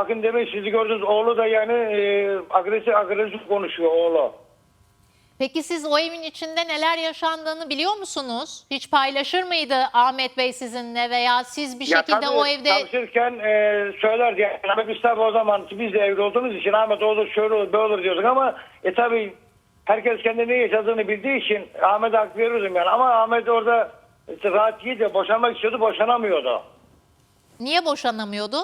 Bakın demek sizi gördünüz oğlu da yani e, agresif agresif konuşuyor oğlu. Peki siz o evin içinde neler yaşandığını biliyor musunuz? Hiç paylaşır mıydı Ahmet Bey sizinle veya siz bir şekilde tabii o evde Çalışırken e, söylerdi yani Ahmet biz tabii o zaman biz de evli olduğumuz için Ahmet olur şöyle olur böyle olur diyorduk ama e tabii herkes kendi ne yaşadığını bildiği için Ahmet'e hak veriyordum yani ama Ahmet orada işte rahat yiyince boşanmak istiyordu boşanamıyordu. niye boşanamıyordu?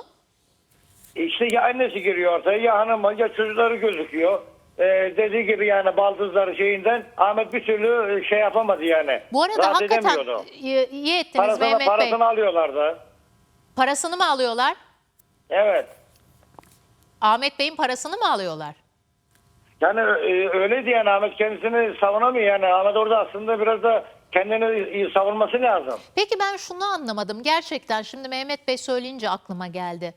İşte ya annesi giriyor ortaya ya hanımı ya çocukları gözüküyor. Ee, dediği gibi yani baldızları şeyinden Ahmet bir türlü e, şey yapamadı yani. Bu arada Rahat hakikaten edemiyordu. iyi, iyi ettiniz Parasını, Mehmet Bey. parasını alıyorlardı. Parasını mı alıyorlar? Evet. Ahmet Bey'in parasını mı alıyorlar? Yani e, öyleydi yani Ahmet kendisini savunamıyor yani. Ahmet orada aslında biraz da kendini iyi savunması lazım. Peki ben şunu anlamadım. Gerçekten şimdi Mehmet Bey söyleyince aklıma geldi.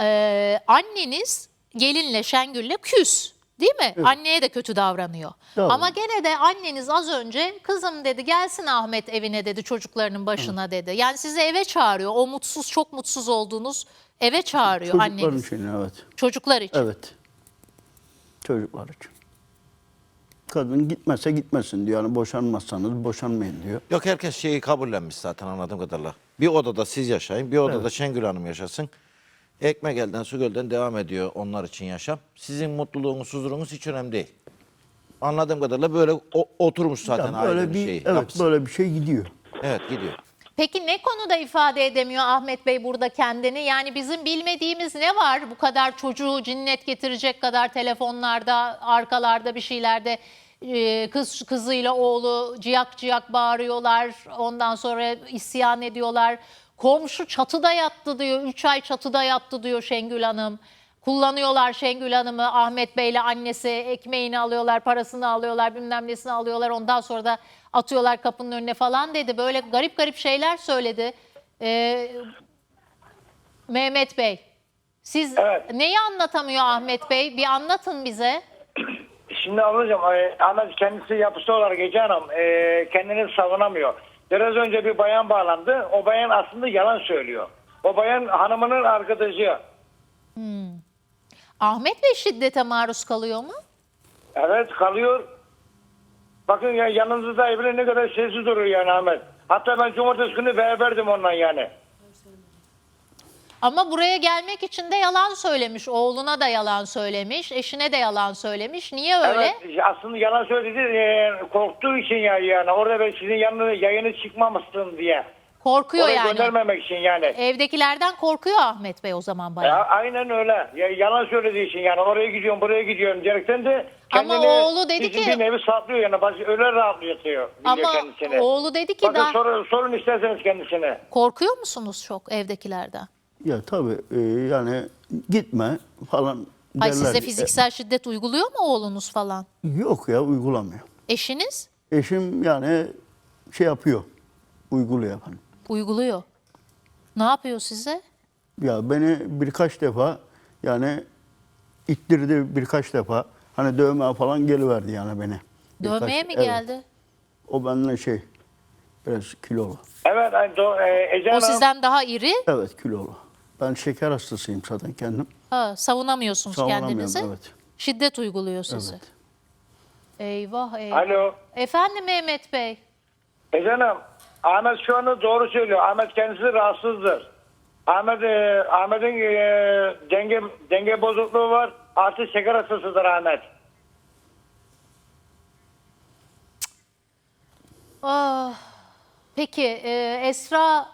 Ee, anneniz gelinle Şengül'le küs. Değil mi? Anneye de kötü davranıyor. Doğru. Ama gene de anneniz az önce kızım dedi gelsin Ahmet evine dedi çocuklarının başına dedi. Yani sizi eve çağırıyor. O mutsuz çok mutsuz olduğunuz eve çağırıyor Çocukların anneniz. için evet. Çocuklar için. Evet. Çocuklar için. Kadın gitmezse gitmesin diyor. Yani boşanmazsanız boşanmayın diyor. Yok herkes şeyi kabullenmiş zaten anladığım kadarıyla. Bir odada siz yaşayın, bir odada Şengül Hanım yaşasın. Ekmek elden su gölden devam ediyor onlar için yaşam. Sizin mutluluğunuz, huzurunuz hiç önemli değil. Anladığım kadarıyla böyle o- oturmuş zaten Ya aile böyle bir bir şey. evet yapısı. böyle bir şey gidiyor. Evet gidiyor. Peki ne konuda ifade edemiyor Ahmet Bey burada kendini? Yani bizim bilmediğimiz ne var? Bu kadar çocuğu cinnet getirecek kadar telefonlarda, arkalarda bir şeylerde e, kız kızıyla oğlu ciyak ciyak bağırıyorlar. Ondan sonra isyan ediyorlar. Komşu çatıda yattı diyor. 3 ay çatıda yattı diyor Şengül Hanım. Kullanıyorlar Şengül Hanım'ı Ahmet Bey'le annesi ekmeğini alıyorlar, parasını alıyorlar, bilmem nesini alıyorlar. Ondan sonra da atıyorlar kapının önüne falan dedi. Böyle garip garip şeyler söyledi. Ee, Mehmet Bey, siz Evet. neyi anlatamıyor Ahmet Bey? Bir anlatın bize. Şimdi ablacığım e, Ahmet kendisi yapısı olarak Ece Hanım e, kendini savunamıyor. Biraz önce bir bayan bağlandı. O bayan aslında yalan söylüyor. O bayan hanımının arkadaşı. Ahmet Bey şiddete maruz kalıyor mu? Evet kalıyor. Bakın ya yanınızda evine ne kadar sessiz duruyor yani Ahmet. Hatta ben cumartesi günü beraberdim ondan yani. Ama buraya gelmek için de yalan söylemiş. Oğluna da yalan söylemiş, eşine de yalan söylemiş. Niye öyle? Evet aslında yalan söyledi e, korktuğu için ya yani orada ben sizin yanına yayını çıkmamışsın diye. Korkuyor Oraya yani. göndermemek için yani. Evdekilerden korkuyor Ahmet Bey o zaman Ya, bayağı. aynen öyle. Ya, yalan söylediği için yani oraya gidiyorum buraya gidiyorum diyerekten de Ama oğlu dedi ki- bir nevi saklıyor yani. Bazı öyle rahatlatıyor Ama kendisini. oğlu dedi ki Bakın daha sorun, sorun isterseniz kendisine. korkuyor musunuz çok evdekilerden? Ya tabii e, yani gitme falan Ay derler. size fiziksel şiddet uyguluyor mu oğlunuz falan? Yok ya uygulamıyor. Eşiniz Eşim yani şey yapıyor. Uyguluyor efendim. uyguluyor. Ne yapıyor size? Ya beni birkaç defa yani ittirdi birkaç defa. Hani dövme falan geliverdi yani beni. Birkaç- Dövmeye mi evet. geldi? O benden şey biraz kilolu. Evet yani do, e, Ece O Hanım, sizden daha iri. Evet kilolu. Ben şeker hastasıyım zaten kendim. Ha, savunamıyorsunuz Savunamıyorum, kendinizi. evet. Şiddet uyguluyor size. Evet. Eyvah eyvah. Alo. Efendim Mehmet Bey. Hanım, Ahmet şu anda doğru söylüyor. Ahmet kendisi rahatsızdır. Ahmet, e, Ahmet'in e, denge, denge bozukluğu var. Artı şeker hastasıdır Ahmet. Ah, peki e, Esra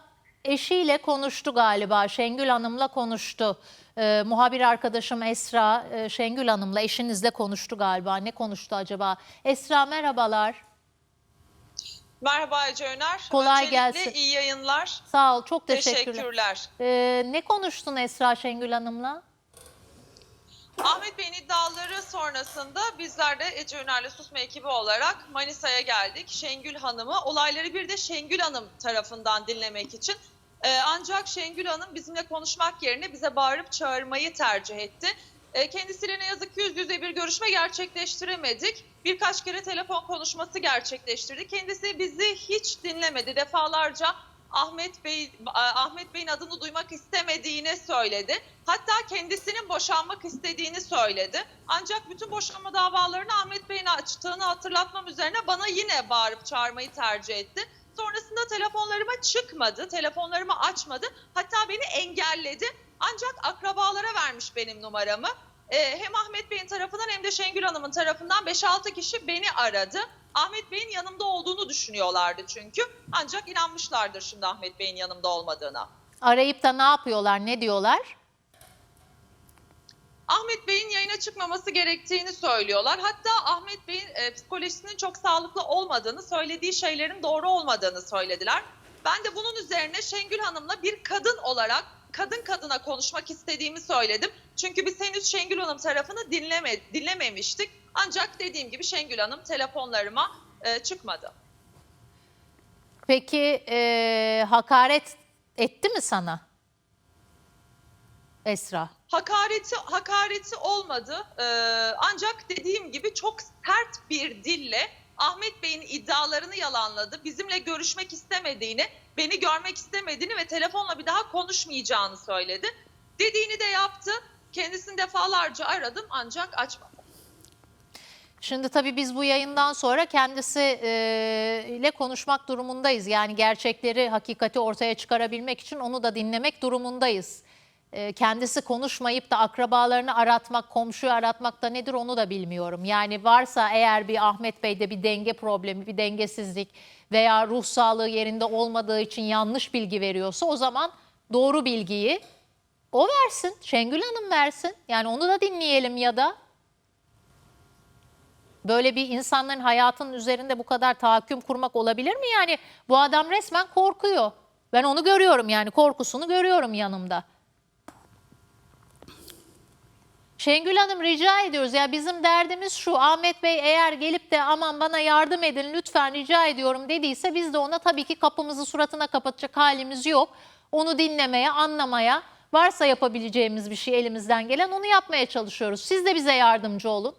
eşiyle konuştu galiba. Şengül Hanım'la konuştu. E, muhabir arkadaşım Esra e, Şengül Hanım'la eşinizle konuştu galiba. Ne konuştu acaba? Esra merhabalar. Merhaba Ece Öner. Kolay Öncelikle gelsin. iyi yayınlar. Sağ ol çok teşekkürler. Teşekkürler. E, ne konuştun Esra Şengül Hanım'la? Ahmet Bey'in iddiaları sonrasında bizler de Ece Öner'le Susma ekibi olarak Manisa'ya geldik. Şengül Hanım'ı olayları bir de Şengül Hanım tarafından dinlemek için. Ee, ancak Şengül Hanım bizimle konuşmak yerine bize bağırıp çağırmayı tercih etti. Ee, kendisiyle ne yazık ki yüz yüze bir görüşme gerçekleştiremedik. Birkaç kere telefon konuşması gerçekleştirdi. Kendisi bizi hiç dinlemedi. Defalarca Ahmet Bey Ahmet Bey'in adını duymak istemediğini söyledi. Hatta kendisinin boşanmak istediğini söyledi. Ancak bütün boşanma davalarını Ahmet Bey'in açtığını hatırlatmam üzerine bana yine bağırıp çağırmayı tercih etti. Sonrasında telefonlarıma çıkmadı, telefonlarımı açmadı. Hatta beni engelledi. Ancak akrabalara vermiş benim numaramı. Ee, hem Ahmet Bey'in tarafından hem de Şengül Hanım'ın tarafından 5-6 kişi beni aradı. Ahmet Bey'in yanımda olduğunu düşünüyorlardı çünkü. Ancak inanmışlardır şimdi Ahmet Bey'in yanımda olmadığına. Arayıp da ne yapıyorlar, ne diyorlar? Ahmet Bey'in yayına çıkmaması gerektiğini söylüyorlar. Hatta Ahmet Bey'in e, psikolojisinin çok sağlıklı olmadığını, söylediği şeylerin doğru olmadığını söylediler. Ben de bunun üzerine Şengül Hanım'la bir kadın olarak kadın kadına konuşmak istediğimi söyledim. Çünkü biz henüz Şengül Hanım tarafını dinleme, dinlememiştik. Ancak dediğim gibi Şengül Hanım telefonlarıma e, çıkmadı. Peki e, hakaret etti mi sana? Esra. Hakareti hakareti olmadı. Ee, ancak dediğim gibi çok sert bir dille Ahmet Bey'in iddialarını yalanladı. Bizimle görüşmek istemediğini, beni görmek istemediğini ve telefonla bir daha konuşmayacağını söyledi. Dediğini de yaptı. Kendisini defalarca aradım ancak açmadı. Şimdi tabii biz bu yayından sonra kendisi e, konuşmak durumundayız. Yani gerçekleri, hakikati ortaya çıkarabilmek için onu da dinlemek durumundayız. E, kendisi konuşmayıp da akrabalarını aratmak, komşuyu aratmak da nedir onu da bilmiyorum. Yani varsa eğer bir Ahmet Bey'de bir denge problemi, bir dengesizlik veya ruh sağlığı yerinde olmadığı için yanlış bilgi veriyorsa o zaman doğru bilgiyi o versin. Şengül Hanım versin. Yani onu da dinleyelim ya da Böyle bir insanların hayatının üzerinde bu kadar tahakküm kurmak olabilir mi? Yani bu adam resmen korkuyor. Ben onu görüyorum yani korkusunu görüyorum yanımda. Şengül Hanım rica ediyoruz ya bizim derdimiz şu Ahmet Bey eğer gelip de aman bana yardım edin lütfen rica ediyorum dediyse biz de ona tabii ki kapımızı suratına kapatacak halimiz yok. Onu dinlemeye, anlamaya, varsa yapabileceğimiz bir şey elimizden gelen onu yapmaya çalışıyoruz. Siz de bize yardımcı olun.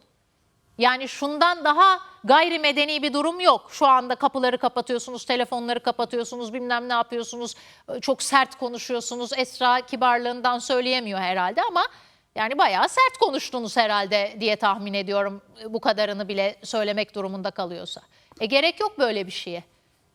Yani şundan daha gayrimedeni bir durum yok. Şu anda kapıları kapatıyorsunuz, telefonları kapatıyorsunuz, bilmem ne yapıyorsunuz. Çok sert konuşuyorsunuz. Esra kibarlığından söyleyemiyor herhalde ama yani bayağı sert konuştunuz herhalde diye tahmin ediyorum. Bu kadarını bile söylemek durumunda kalıyorsa. E gerek yok böyle bir şeye.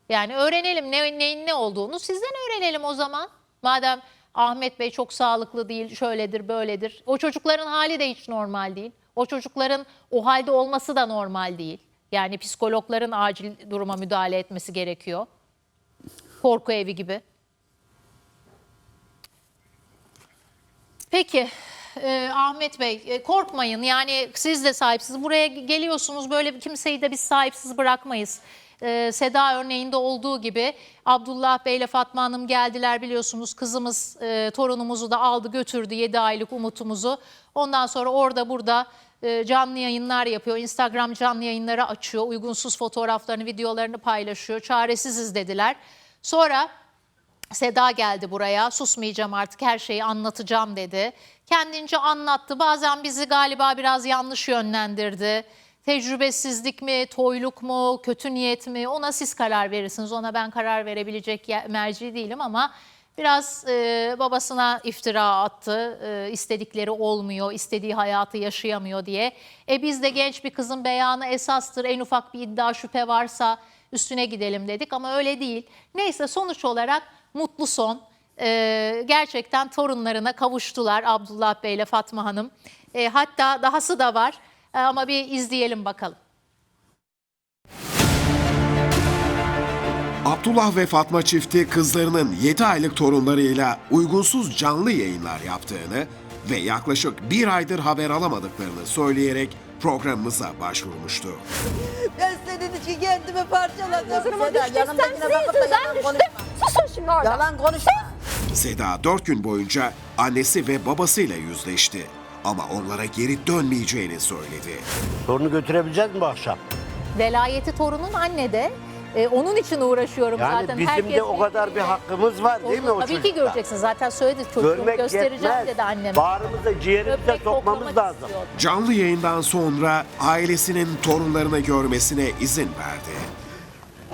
Yani öğrenelim ne, neyin ne olduğunu sizden öğrenelim o zaman. Madem Ahmet Bey çok sağlıklı değil, şöyledir, böyledir. O çocukların hali de hiç normal değil. O çocukların o halde olması da normal değil. Yani psikologların acil duruma müdahale etmesi gerekiyor. Korku evi gibi. Peki e, Ahmet Bey e, korkmayın yani siz de sahipsiz. Buraya geliyorsunuz böyle kimseyi de biz sahipsiz bırakmayız. E, Seda örneğinde olduğu gibi Abdullah Bey ile Fatma Hanım geldiler biliyorsunuz. Kızımız e, torunumuzu da aldı götürdü 7 aylık umutumuzu. Ondan sonra orada burada e, canlı yayınlar yapıyor. Instagram canlı yayınları açıyor. Uygunsuz fotoğraflarını, videolarını paylaşıyor. Çaresiziz dediler. Sonra Seda geldi buraya. Susmayacağım artık her şeyi anlatacağım dedi. Kendince anlattı. Bazen bizi galiba biraz yanlış yönlendirdi. Tecrübesizlik mi, toyluk mu, kötü niyet mi ona siz karar verirsiniz. Ona ben karar verebilecek merci değilim ama biraz e, babasına iftira attı. E, istedikleri olmuyor, istediği hayatı yaşayamıyor diye. E biz de genç bir kızın beyanı esastır. En ufak bir iddia şüphe varsa üstüne gidelim dedik ama öyle değil. Neyse sonuç olarak mutlu son. Ee, gerçekten torunlarına kavuştular Abdullah Bey ile Fatma Hanım. Ee, hatta dahası da var Ee, ama bir izleyelim bakalım. Abdullah ve Fatma çifti kızlarının 7 aylık torunlarıyla uygunsuz canlı yayınlar yaptığını ve yaklaşık bir aydır haber alamadıklarını söyleyerek programımıza başvurmuştu. Ben senin için kendimi parçaladım. Sen yanımdakine bakıp da yalan konuşma. Susun şimdi orada. Yalan konuşma. Seda 4 gün boyunca annesi ve babasıyla yüzleşti. Ama onlara geri dönmeyeceğini söyledi. Torunu götürebileceğiz mi bu akşam? Velayeti torunun anne de. Ee, onun için uğraşıyorum Yani zaten. bizim Herkes de o kadar bir hakkımız var değil mi o Tabii çocukta? ki göreceksin. Zaten söyledi çocuğumu Görmek göstereceğim yetmez. dedi annem. Bağrımıza, ciğerimize sokmamız koklamak lazım. istiyor. Canlı yayından sonra ailesinin torunlarını görmesine izin verdi.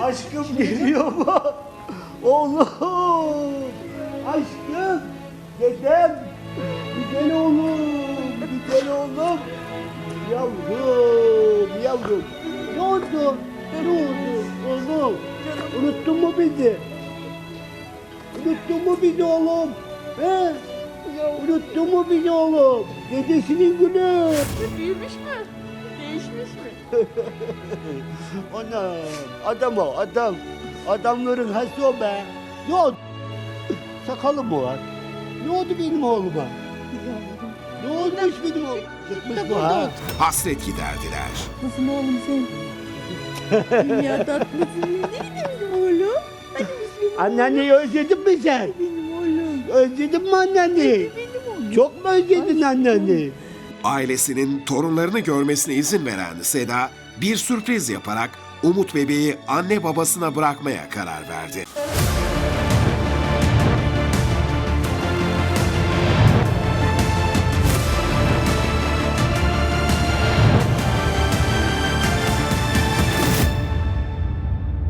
Aşkım geliyor mu? Oğlum. Aşkım. Dedem. Güzel oğlum. Güzel oğlum. Yavrum. Yavrum. Ne oldu? Ne oldu? Oğlum. Unuttun mu bizi? Unuttun mu bizi oğlum? He? Unuttun mu bizi oğlum? Dedesinin günü. Büyümüş mü? Değişmiş mi? Ana adam o adam. Adamların hası o be. Ne oldu? Sakalı mı var? Ne oldu benim oğluma? Ne olmuş benim oğlum? Çıkmış mı ha? Hasret giderdiler. Nasılsın oğlum sen? Dünya tatlısın. Nerede benim oğlum? Hani bizim Anneanneyi özledin mi sen? benim oğlum? Özledin mi anneanneyi? Benim oğlum. Çok mu özledin anneanneyi? Ailesinin torunlarını görmesine izin veren Seda bir sürpriz yaparak Umut bebeği anne babasına bırakmaya karar verdi.